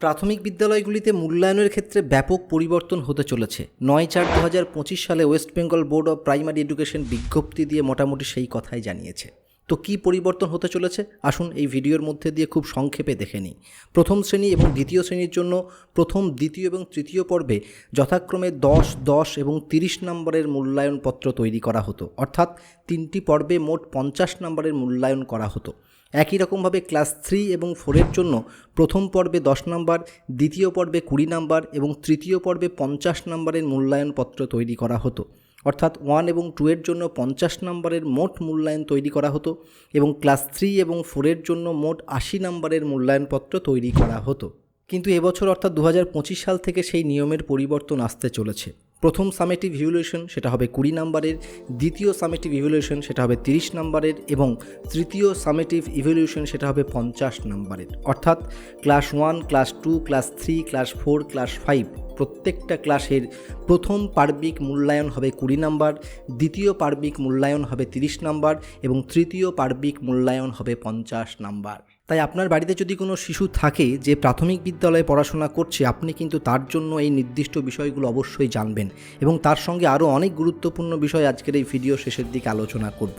প্রাথমিক বিদ্যালয়গুলিতে মূল্যায়নের ক্ষেত্রে ব্যাপক পরিবর্তন হতে চলেছে। নয় চার দু হাজার পঁচিশ সালে West Bengal board of primary education বিজ্ঞপ্তি দিয়ে মোটামুটি সেই কথাই জানিয়েছে। তো কী পরিবর্তন হতে চলেছে? আসুন এই ভিডিওর মধ্যে দিয়ে খুব সংক্ষেপে দেখে নিই। প্রথম শ্রেণি এবং দ্বিতীয় শ্রেণির জন্য প্রথম, দ্বিতীয় এবং তৃতীয় পর্বে যথাক্রমে দশ দশ এবং তিরিশ নম্বরের মূল্যায়নপত্র তৈরি করা হতো। অর্থাৎ তিনটি পর্বে মোট পঞ্চাশ নম্বরের মূল্যায়ন করা হতো। একই রকমভাবে ক্লাস থ্রি এবং ফোরের জন্য প্রথম পর্বে দশ নম্বর, দ্বিতীয় পর্বে কুড়ি নম্বর এবং তৃতীয় পর্বে পঞ্চাশ নম্বরের মূল্যায়নপত্র তৈরি করা হতো। অর্থাৎ ওয়ান এবং টু এর জন্য পঞ্চাশ নম্বরের মোট মূল্যায়ন তৈরি করা হতো এবং ক্লাস থ্রি এবং ফোরের জন্য মোট আশি নম্বরের মূল্যায়নপত্র তৈরি করা হতো। কিন্তু এবছর অর্থাৎ দু হাজার পঁচিশ সাল থেকে সেই নিয়মের পরিবর্তন আসতে চলেছে। প্রথম সামেটিভ ইভ্যালুয়েশন সেটা হবে কুড়ি নাম্বারের, দ্বিতীয় সামেটিভ ইভ্যালুয়েশন সেটা হবে তিরিশ নাম্বারের এবং তৃতীয় সামেটিভ ইভ্যালুয়েশন সেটা হবে পঞ্চাশ নাম্বারের। অর্থাৎ class one class two class three class four class five প্রত্যেকটা ক্লাসের প্রথম পার্বিক মূল্যায়ন হবে কুড়ি নাম্বার, দ্বিতীয় পার্বিক মূল্যায়ন হবে তিরিশ নাম্বার এবং তৃতীয় পার্বিক মূল্যায়ন হবে পঞ্চাশ নাম্বার। তাই আপনার বাড়িতে যদি কোনো শিশু থাকে যে প্রাথমিক বিদ্যালয়ে পড়াশোনা করছে, আপনি কিন্তু তার জন্য এই নির্দিষ্ট বিষয়গুলো অবশ্যই জানবেন এবং তার সঙ্গে আরও অনেক গুরুত্বপূর্ণ বিষয় আজকের এই ভিডিও শেষের দিকে আলোচনা করব।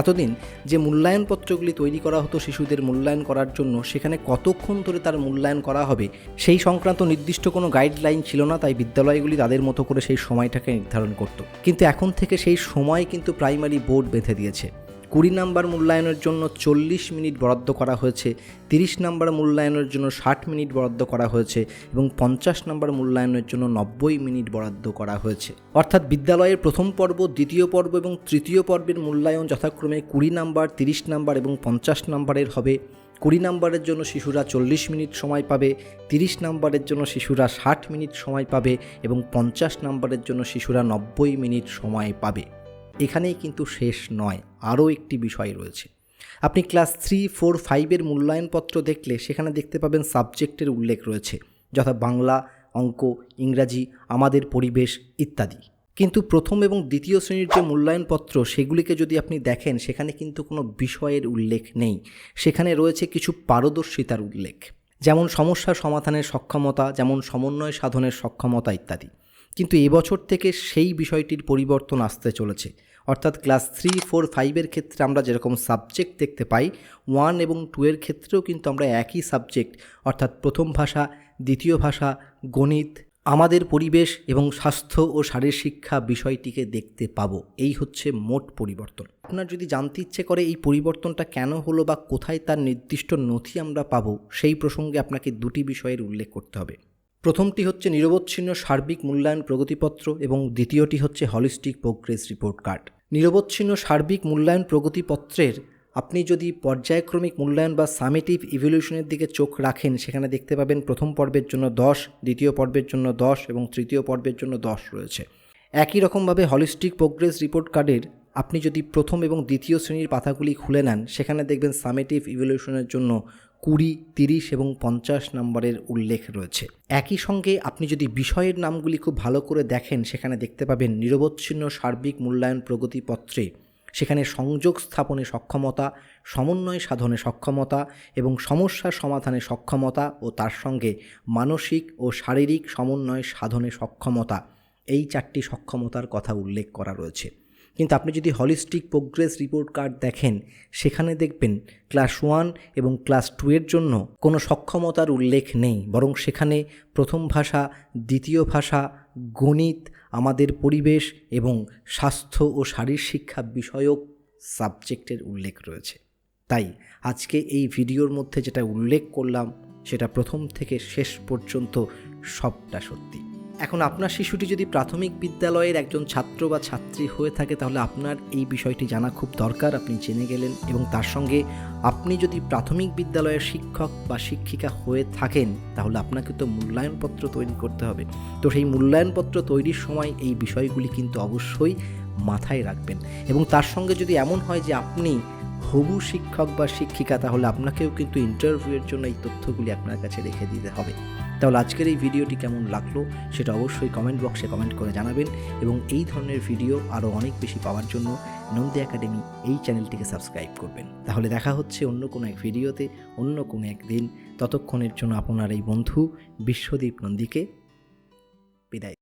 এতদিন যে মূল্যায়নপত্রগুলি তৈরি করা হতো শিশুদের মূল্যায়ন করার জন্য, সেখানে কতক্ষণ ধরে তার মূল্যায়ন করা হবে, সেই সংক্রান্ত নির্দিষ্ট কোনো গাইডলাইন ছিল না, তাই বিদ্যালয়গুলি তাদের মতো করে সেই সময়টাকে নির্ধারণ করত। কিন্তু এখন থেকে সেই সময় কিন্তু প্রাইমারি বোর্ড বেঁধে দিয়েছে। কুড়ি নাম্বার মূল্যায়নের জন্য চল্লিশ মিনিট বরাদ্দ করা হয়েছে, তিরিশ নাম্বার মূল্যায়নের জন্য ষাট মিনিট বরাদ্দ করা হয়েছে এবং পঞ্চাশ নাম্বার মূল্যায়নের জন্য নব্বই মিনিট বরাদ্দ করা হয়েছে। অর্থাৎ বিদ্যালয়ের প্রথম পর্ব, দ্বিতীয় পর্ব এবং তৃতীয় পর্বের মূল্যায়ন যথাক্রমে কুড়ি নাম্বার, তিরিশ নাম্বার এবং পঞ্চাশ নাম্বারের হবে। কুড়ি নাম্বারের জন্য শিশুরা চল্লিশ মিনিট সময় পাবে, তিরিশ নাম্বারের জন্য শিশুরা ষাট মিনিট সময় পাবে এবং পঞ্চাশ নাম্বারের জন্য শিশুরা নব্বই মিনিট সময় পাবে। এখানেই কিন্তু শেষ নয়, আরও একটি বিষয় রয়েছে। আপনি ক্লাস থ্রি, ফোর, ফাইভের মূল্যায়নপত্র দেখলে সেখানে দেখতে পাবেন সাবজেক্টের উল্লেখ রয়েছে, যথা বাংলা, অঙ্ক, ইংরাজি, আমাদের পরিবেশ ইত্যাদি। কিন্তু প্রথম এবং দ্বিতীয় শ্রেণির যে মূল্যায়নপত্র সেগুলিকে যদি আপনি দেখেন, সেখানে কিন্তু কোনো বিষয়ের উল্লেখ নেই। সেখানে রয়েছে কিছু পারদর্শিতার উল্লেখ, যেমন সমস্যা সমাধানের সক্ষমতা, যেমন সমন্বয় সাধনের সক্ষমতা ইত্যাদি। কিন্তু এবছর থেকে সেই বিষয়টির পরিবর্তন আসতে চলেছে। অর্থাৎ ক্লাস থ্রি ফোর ফাইভের ক্ষেত্রে আমরা যেরকম সাবজেক্ট দেখতে পাই ওয়ান এবং টু এর ক্ষেত্রেও কিন্তু আমরা একই সাবজেক্ট অর্থাৎ প্রথম ভাষা, দ্বিতীয় ভাষা, গণিত, আমাদের পরিবেশ এবং স্বাস্থ্য ও শারীর শিক্ষা বিষয়টিকে দেখতে পাবো। এই হচ্ছে মোট পরিবর্তন। আপনার যদি জানতে ইচ্ছে করে এই পরিবর্তনটা কেন হলো বা কোথায় তার নির্দিষ্ট নথি আমরা পাবো, সেই প্রসঙ্গে আপনাকে দুটি বিষয়ের উল্লেখ করতে হবে। প্রথমটি হচ্ছে নিরবচ্ছিন্ন সার্বিক মূল্যায়ন প্রগতিপত্র এবং দ্বিতীয়টি হচ্ছে হলিস্টিক প্রোগ্রেস রিপোর্ট কার্ড। নিরবচ্ছিন্ন সার্বিক মূল্যায়ন প্রগতিপত্রের আপনি যদি পর্যায়ক্রমিক মূল্যায়ন বা সামেটিভ ইভলিউশনের দিকে চোখ রাখেন, সেখানে দেখতে পাবেন প্রথম পর্বের জন্য দশ, দ্বিতীয় পর্বের জন্য দশ এবং তৃতীয় পর্বের জন্য দশ রয়েছে। একই রকমভাবে হলিস্টিক প্রোগ্রেস রিপোর্ট কার্ডের আপনি যদি প্রথম এবং দ্বিতীয় শ্রেণির পাতাগুলি খুলে নেন, সেখানে দেখবেন সামেটিভ ইভলিউশনের জন্য কুড়ি, তিরিশ এবং পঞ্চাশ নম্বরের উল্লেখ রয়েছে। একই সঙ্গে আপনি যদি বিষয়ের নামগুলি খুব ভালো করে দেখেন, সেখানে দেখতে পাবেন নিরবচ্ছিন্ন সার্বিক মূল্যায়ন প্রগতিপত্রে। সেখানে সংযোগ স্থাপনে সক্ষমতা, সমন্বয় সাধনে সক্ষমতা এবং সমস্যা সমাধানে সক্ষমতা ও তার সঙ্গে মানসিক ও শারীরিক সমন্বয় সাধনে সক্ষমতা। এই চারটি সক্ষমতার কথা উল্লেখ করা রয়েছে। কিন্তু আপনি যদি হলিস্টিক প্রোগ্রেস রিপোর্ট কার্ড দেখেন, সেখানে দেখবেন ক্লাস ওয়ান এবং ক্লাস টু এর জন্য কোনো সক্ষমতার উল্লেখ নেই। বরং সেখানে প্রথম ভাষা, দ্বিতীয় ভাষা, গণিত, আমাদের পরিবেশ এবং স্বাস্থ্য ও শারীর শিক্ষা বিষয়ক সাবজেক্টের উল্লেখ রয়েছে। তাই আজকে এই ভিডিওর মধ্যে যেটা উল্লেখ করলাম, সেটা প্রথম থেকে শেষ পর্যন্ত সবটা সত্যি। এখন আপনার শিশুটি যদি প্রাথমিক বিদ্যালয়ের একজন ছাত্র বা ছাত্রী হয়ে থাকে, তাহলে আপনার এই বিষয়টি জানা খুব দরকার। আপনি জেনে গেলেন এবং তার সঙ্গে আপনি যদি প্রাথমিক বিদ্যালয়ের শিক্ষক বা শিক্ষিকা হয়ে থাকেন, তাহলে আপনাকে তো মূল্যায়নপত্র তৈরি করতে হবে। তো সেই মূল্যায়নপত্র তৈরির সময় এই বিষয়গুলি কিন্তু অবশ্যই মাথায় রাখবেন। এবং তার সঙ্গে যদি এমন হয় যে আপনি হবু শিক্ষক বা শিক্ষিকা, তাহলে আপনাকেও কিন্তু ইন্টারভিউয়ের জন্য এই তথ্যগুলি আপনার কাছে রেখে দিতে হবে। তাহলে আজকের এই ভিডিওটি কেমন লাগল সেটা অবশ্যই কমেন্ট বক্সে কমেন্ট করে জানাবেন এবং এই ধরনের ভিডিও আরও অনেক বেশি পাওয়ার জন্য নন্দী একাডেমি এই চ্যানেলটিকে সাবস্ক্রাইব করবেন। তাহলে দেখা হচ্ছে অন্য কোনো এক ভিডিওতে, অন্য কোনো একদিন ততক্ষণের জন্য আপনার এই বন্ধু বিশ্বদীপ নন্দীকে বিদায়।